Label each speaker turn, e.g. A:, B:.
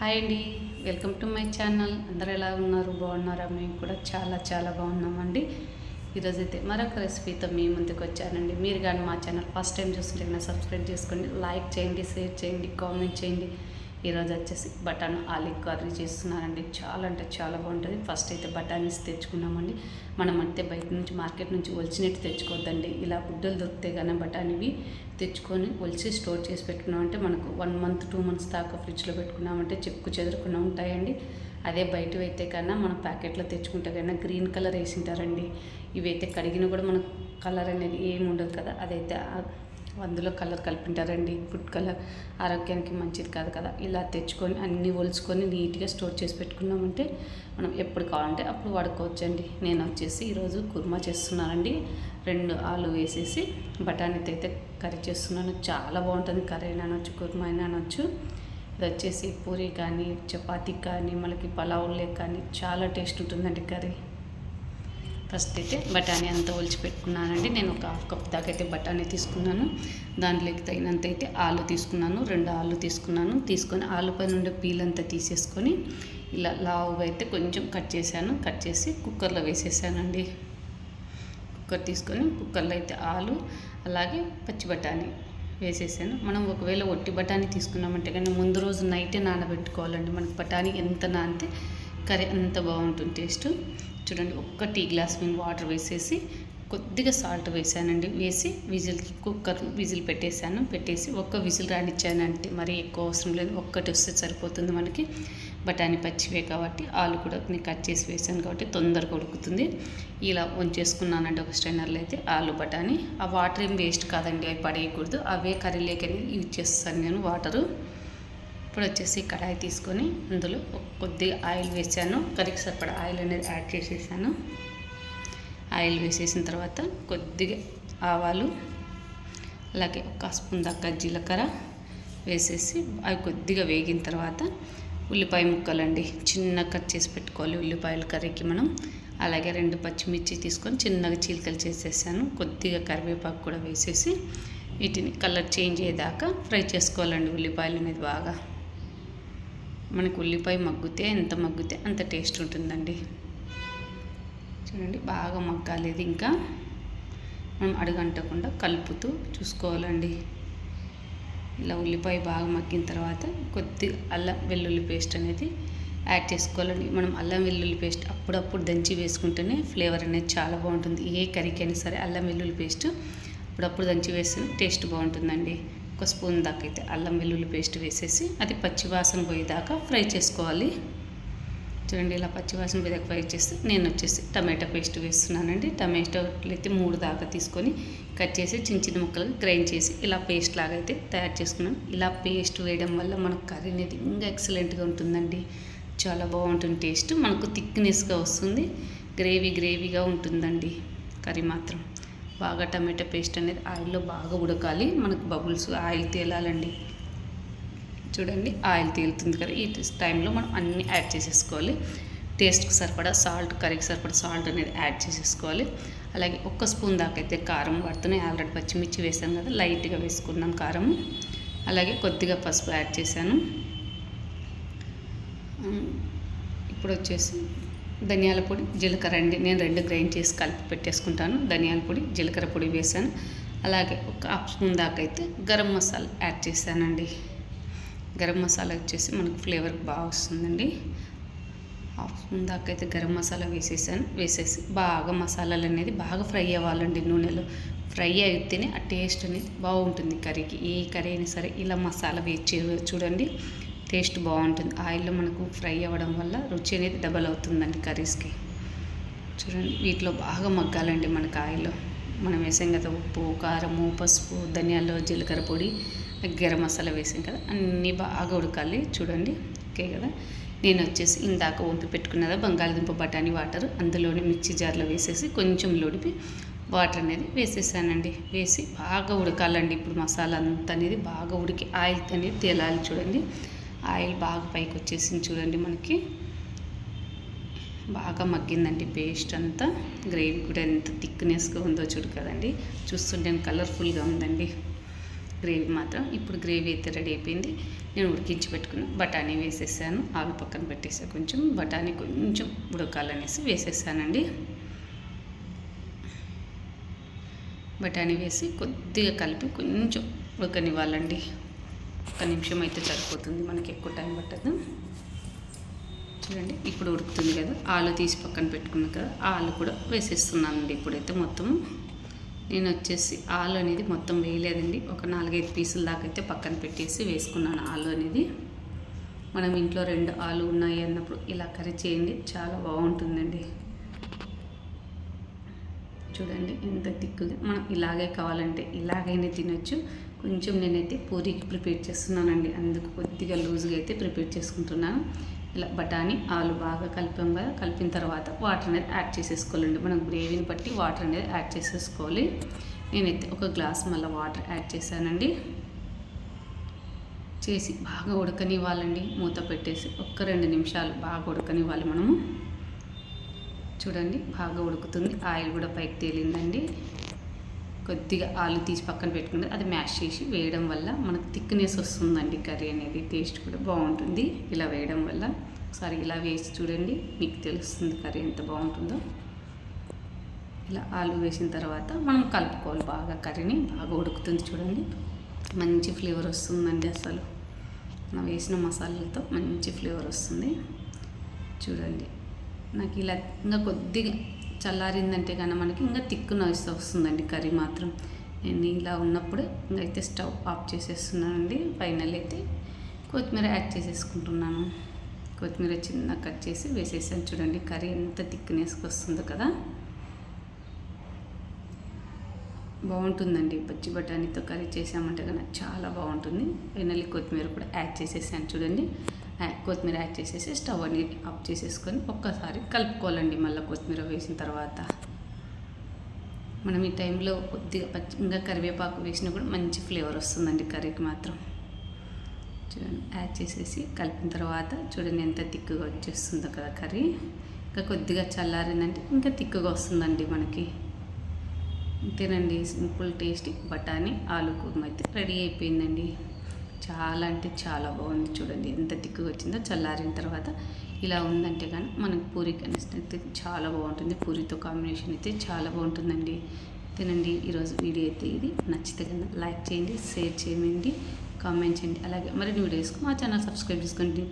A: Hi అండి. Welcome to my channel. అందరూ ఎలా ఉన్నారు? బాగున్నారా? మేము కూడా చాలా చాలా బాగున్నామండి. ఈరోజైతే మరొక రెసిపీతో మీ ముందుకు వచ్చానండి. మీరు కానీ మా ఛానల్ ఫస్ట్ టైం చూస్తుంటే సబ్స్క్రైబ్ చేసుకోండి లైక్ చేయండి షేర్ చేయండి కామెంట్ చేయండి. ఈరోజు వచ్చేసి బటాన్ ఆలు కర్రీ చేస్తున్నానండి చాలా అంటే చాలా బాగుంటుంది. ఫస్ట్ అయితే బఠానీస్ తెచ్చుకున్నామండి. మనం అంతే బయట నుంచి మార్కెట్ నుంచి ఒలిచినట్టు తెచ్చుకోవద్దండి. ఇలా గుడ్డలు దొరికితే కానీ బఠానీవి తెచ్చుకొని ఒలిచి స్టోర్ చేసి పెట్టుకున్నామంటే మనకు వన్ మంత్ టూ మంత్స్ దాకా ఫ్రిడ్జ్లో పెట్టుకున్నామంటే చెక్కు చెదరకుండా ఉంటాయండి. అదే బయటవి అయితే కన్నా మనం ప్యాకెట్లో తెచ్చుకుంటే కన్నా గ్రీన్ కలర్ వేసింటారండి. ఇవైతే కడిగిన కూడా మనకు కలర్ అనేది ఏమి ఉండదు కదా. అదైతే అందులో కలర్ కలిపింటారండి. ఫుడ్ కలర్ ఆరోగ్యానికి మంచిది కాదు కదా. ఇలా తెచ్చుకొని అన్నీ ఒలుచుకొని నీట్గా స్టోర్ చేసి పెట్టుకున్నామంటే మనం ఎప్పుడు కావాలంటే అప్పుడు వాడుకోవచ్చండి. నేను వచ్చేసి ఈరోజు కుర్మా చేస్తున్నానండి. రెండు ఆలు వేసేసి బఠానీతో అయితే కర్రీ చేస్తున్నాను. చాలా బాగుంటుంది కర్రీ అయినా అనొచ్చు కుర్మా అయినా అనొచ్చు. ఇది వచ్చేసి పూరి కానీ చపాతీ కానీ మనకి పలావులే కానీ చాలా టేస్ట్ ఉంటుందండి కర్రీ. ఫస్ట్ అయితే బఠానీ అంతా ఒలిచి పెట్టుకున్నానండి. నేను ఒక హాఫ్ కప్ దాకా అయితే బఠానీ తీసుకున్నాను. దాంట్లోకి తగినంత అయితే ఆలు తీసుకున్నాను. రెండు ఆలు తీసుకున్నాను. తీసుకొని ఆలు పైన ఉండే పీల్ అంతా తీసేసుకొని ఇలా లావుగా అయితే కొంచెం కట్ చేశాను. కట్ చేసి కుక్కర్లో వేసేసానండి. కుక్కర్ తీసుకొని కుక్కర్లో అయితే ఆలు అలాగే పచ్చి బఠానీ వేసేసాను. మనం ఒకవేళ ఒట్టి బఠానీ తీసుకున్నామంటే కానీ ముందు రోజు నైటే నానబెట్టుకోవాలండి. మనకి బఠానీ ఎంత నానితే కర్రీ అంత బాగుంటుంది టేస్ట్. చూడండి ఒక్క టీ గ్లాస్ మీద వాటర్ వేసేసి కొద్దిగా సాల్ట్ వేసానండి. వేసి విజిల్ కుక్కర్ విజిల్ పెట్టేశాను. పెట్టేసి ఒక్క విజిల్ రానిచ్చానంటే మరీ ఎక్కువ అవసరం లేదు. ఒక్కటి వస్తే సరిపోతుంది మనకి. బఠానీ పచ్చివే కాబట్టి ఆలు కూడా నేను కట్ చేసి వేసాను కాబట్టి తొందరగా ఉడుకుతుంది. ఇలా వంచేసుకున్నానంటే ఒక స్టైనర్లో అయితే ఆలు బఠానీ. ఆ వాటర్ ఏం వేస్ట్ కాదండి అవి పడేయకూడదు. అవే కర్రీలోకి యూజ్ చేస్తాను నేను వాటరు. ఇప్పుడు వచ్చేసి కడాయి తీసుకొని అందులో కొద్దిగా ఆయిల్ వేసాను. కర్రీకి సరిపడా ఆయిల్ అనేది యాడ్ చేసేసాను. ఆయిల్ వేసేసిన తర్వాత కొద్దిగా ఆవాలు అలాగే ఒక స్పూన్ దాకా జీలకర్ర వేసేసి అవి కొద్దిగా వేగిన తర్వాత ఉల్లిపాయ ముక్కలండి. చిన్న కట్ చేసి పెట్టుకోవాలి ఉల్లిపాయల కర్రీకి మనం. అలాగే రెండు పచ్చిమిర్చి తీసుకొని చిన్నగా చీలికలు చేసేసాను. కొద్దిగా కరివేపాకు కూడా వేసేసి వీటిని కలర్ చేంజ్ అయ్యేదాకా ఫ్రై చేసుకోవాలండి ఉల్లిపాయలు అనేది బాగా. మనకు ఉల్లిపాయ మగ్గితే ఎంత మగ్గితే అంత టేస్ట్ ఉంటుందండి. చూడండి బాగా మగ్గాలి ఇది ఇంకా. మనం అడుగంటకుండా కలుపుతూ చూసుకోవాలండి. ఇలా ఉల్లిపాయ బాగా మగ్గిన తర్వాత కొద్దిగా అల్లం వెల్లుల్లి పేస్ట్ అనేది యాడ్ చేసుకోవాలండి. మనం అల్లం వెల్లుల్లి పేస్ట్ అప్పుడప్పుడు దంచి వేసుకుంటేనే ఫ్లేవర్ అనేది చాలా బాగుంటుంది. ఏ కర్రీకి అయినా సరే అల్లం వెల్లుల్లి పేస్ట్ అప్పుడప్పుడు దంచి వేస్తే టేస్ట్ బాగుంటుందండి. ఒక స్పూన్ దాకా అయితే అల్లం వెల్లుల్లి పేస్ట్ వేసేసి అది పచ్చివాసన పోయేదాకా ఫ్రై చేసుకోవాలి. చూడండి ఇలా పచ్చివాసన పోయేదాకా ఫ్రై చేస్తే నేను వచ్చేసి టమాటా పేస్ట్ వేస్తున్నానండి. టమాటోలు అయితే మూడు దాకా తీసుకొని కట్ చేసి చిన్న చిన్న ముక్కలు గ్రైండ్ చేసి ఇలా పేస్ట్ లాగా అయితే తయారు చేసుకున్నాను. ఇలా పేస్ట్ వేయడం వల్ల మనకు కర్రీ అనేది ఇంకా ఎక్సలెంట్గా ఉంటుందండి. చాలా బాగుంటుంది టేస్ట్. మనకు థిక్నెస్గా వస్తుంది. గ్రేవీ గ్రేవీగా ఉంటుందండి కర్రీ మాత్రం. బాగా టమాటా పేస్ట్ అనేది ఆయిల్లో బాగా ఉడకాలి. మనకు బబుల్స్ ఆయిల్ తేలాలండి. చూడండి ఆయిల్ తేలుతుంది కదా. ఈ టైంలో మనం అన్నీ యాడ్ చేసేసుకోవాలి. టేస్ట్కి సరిపడా సాల్ట్ కర్రీకి సరిపడా సాల్ట్ అనేది యాడ్ చేసేసుకోవాలి. అలాగే ఒక్క స్పూన్ దాకైతే కారం పడుతున్నాయి ఆల్రెడీ పచ్చిమిర్చి వేసాను కదా లైట్గా వేసుకున్నాం కారం. అలాగే కొద్దిగా పసుపు యాడ్ చేశాను. ఇప్పుడు వచ్చేసి ధనియాల పొడి జీలకర్ర అండి. నేను రెండు గ్రైండ్ చేసి కలిపి పెట్టేసుకుంటాను. ధనియాల పొడి జీలకర్ర పొడి వేసాను. అలాగే ఒక హాఫ్ స్పూన్ దాకా అయితే గరం మసాలా యాడ్ చేశానండి. గరం మసాలా వచ్చేసి మనకు ఫ్లేవర్ బాగా వస్తుందండి. హాఫ్ స్పూన్ దాకా అయితే గరం మసాలా వేసేసాను. వేసేసి బాగా మసాలాలు అనేది బాగా ఫ్రై అవ్వాలండి నూనెలో. ఫ్రై అయితేనే ఆ టేస్ట్ అనేది బాగుంటుంది కర్రీకి. ఏ కర్రీ అయినా సరే ఇలా మసాలా వేసి చూడండి. టేస్ట్ బాగుంటుంది. ఆయిల్లో మనకు ఫ్రై అవ్వడం వల్ల రుచి అనేది డబల్ అవుతుందండి కర్రీస్కి. చూడండి వీటిలో బాగా మగ్గాలండి మనకు ఆయిల్లో. మనం వేసాం కదా ఉప్పు కారము పసుపు ధనియాలు జీలకర్ర పొడి గరం మసాలా వేసాం కదా అన్నీ బాగా ఉడకాలి. చూడండి ఓకే కదా. నేను వచ్చేసి ఇందాక వంపి పెట్టుకున్నదా బంగాళదుంప బఠానీ వాటర్ అందులోనే మిక్సీ జార్లో వేసేసి కొంచెం లోడిపి వాటర్ అనేది వేసేసానండి. వేసి బాగా ఉడకాలండి. ఇప్పుడు మసాలా అంతా అనేది బాగా ఉడికి ఆయిల్ అనేది తేలాలి చూడండి. ఆయిల్ బాగా పైకి వచ్చేసింది చూడండి మనకి. బాగా మగ్గిందండి పేస్ట్ అంతా. గ్రేవీ కూడా ఎంత థిక్నెస్గా ఉందో చూడు కదండి. చూస్తుంటే కలర్ఫుల్గా ఉందండి. గ్రేవీ మాత్రం. ఇప్పుడు గ్రేవీ అయితే రెడీ అయిపోయింది. నేను ఉడికించి పెట్టుకున్నాను బఠానీ వేసేసాను. ఆలు పక్కన పెట్టేసా కొంచెం. బఠానీ కొంచెం ఉడకాలనేసి వేసేసానండి. బఠానీ వేసి కొద్దిగా కలిపి కొంచెం ఉడకనివ్వాలండి. ఒక్క నిమిషం అయితే సరిపోతుంది. మనకి ఎక్కువ టైం పట్టదు. చూడండి ఇప్పుడు ఉడుకుతుంది కదా. ఆలు తీసి పక్కన పెట్టుకున్నాం కదా ఆలు కూడా వేసేస్తున్నానండి ఇప్పుడైతే మొత్తం. నేను వచ్చేసి ఆలు అనేది మొత్తం వేయలేదండి. ఒక నాలుగైదు పీసుల దాకా అయితే పక్కన పెట్టేసి వేసుకున్నాను ఆలు అనేది. మనం ఇంట్లో రెండు ఆలు ఉన్నాయి అన్నప్పుడు ఇలా కర్రీ చేయండి చాలా బాగుంటుందండి. చూడండి ఎంత తిక్కుగా. మనం ఇలాగే కావాలంటే ఇలాగైనా తినొచ్చు. కొంచెం నేనైతే పూరికి ప్రిపేర్ చేస్తున్నానండి. అందుకు కొద్దిగా లూజ్గా అయితే ప్రిపేర్ చేసుకుంటున్నాను. ఇలా బఠానీ ఆలు బాగా కలిపాం కదా కలిపిన తర్వాత వాటర్ అనేది యాడ్ చేసేసుకోవాలండి. మనం గ్రేవీని బట్టి వాటర్ అనేది యాడ్ చేసేసుకోవాలి. నేనైతే ఒక గ్లాస్ మళ్ళీ వాటర్ యాడ్ చేశానండి. చేసి బాగా ఉడకనివ్వాలండి. మూత పెట్టేసి ఒక్క రెండు నిమిషాలు బాగా ఉడకనివ్వాలి మనము. చూడండి బాగా ఉడుకుతుంది. ఆయిల్ కూడా పైకి తేలిందండి. కొద్దిగా ఆలు తీసి పక్కన పెట్టుకుంటే అది మ్యాష్ చేసి వేయడం వల్ల మనకు థిక్నెస్ వస్తుందండి కర్రీ అనేది. టేస్ట్ కూడా బాగుంటుంది ఇలా వేయడం వల్ల. ఒకసారి ఇలా వేసి చూడండి మీకు తెలుస్తుంది కర్రీ ఎంత బాగుంటుందో. ఇలా ఆలు వేసిన తర్వాత మనం కలుపుకోవాలి బాగా. కర్రీని బాగా ఉడుకుతుంది చూడండి. మంచి ఫ్లేవర్ వస్తుందండి అసలు. మనం వేసిన మసాలాలతో మంచి ఫ్లేవర్ వస్తుంది. చూడండి. నాకు ఇలా ఇంకా కొద్దిగా చల్లారిందంటే కానీ మనకి ఇంకా తిక్కు నైస్ వస్తుందండి కర్రీ మాత్రం. నేను ఇలా ఉన్నప్పుడు ఇంకైతే అయితే స్టవ్ ఆఫ్ చేసేస్తున్నానండి. ఫైనల్ అయితే కొత్తిమీర యాడ్ చేసేసుకుంటున్నాను. కొత్తిమీర చిన్న కట్ చేసి వేసేసాను. చూడండి కర్రీ ఎంత థిక్నెస్కి వస్తుందో కదా. బాగుంటుందండి. పచ్చి బఠానీతో కర్రీ చేసామంటే కనుక చాలా బాగుంటుంది. ఫైనల్లీ కొత్తిమీర కూడా యాడ్ చేసేసాను. చూడండి. కొత్తిమీర యాడ్ చేసేసి స్టవ్ అని ఆఫ్ చేసేసుకొని ఒక్కసారి కలుపుకోవాలండి మళ్ళీ కొత్తిమీర వేసిన తర్వాత. మనం ఈ టైంలో కొద్దిగా పచ్చి ఇంకా కరివేపాకు వేసినా కూడా మంచి ఫ్లేవర్ వస్తుందండి కర్రీకి మాత్రం. చూడండి యాడ్ చేసేసి కలిపిన తర్వాత చూడండి ఎంత తిక్కుగా వచ్చేస్తుందో కదా కర్రీ. ఇంకా కొద్దిగా చల్లారిందంటే ఇంకా తిక్కుగా వస్తుందండి మనకి. అంతేనండి సింపుల్ టేస్టీ బఠానీ ఆలు కుర్మ అయితే రెడీ అయిపోయిందండి. చాలా అంటే చాలా బాగుంది చూడండి. ఎంత దిక్కుగా వచ్చిందో చల్లారిన తర్వాత ఇలా ఉందంటే కానీ మనకు పూరి కనిపిస్తే చాలా బాగుంటుంది. పూరితో కాంబినేషన్ అయితే చాలా బాగుంటుందండి. తినండి. ఈరోజు వీడియో అయితే ఇది. నచ్చితే కన్నా లైక్ చేయండి షేర్ చేయండి కామెంట్ చేయండి. అలాగే మరిన్ని వీడియోస్కి మా ఛానల్ సబ్స్క్రైబ్ చేసుకోండి.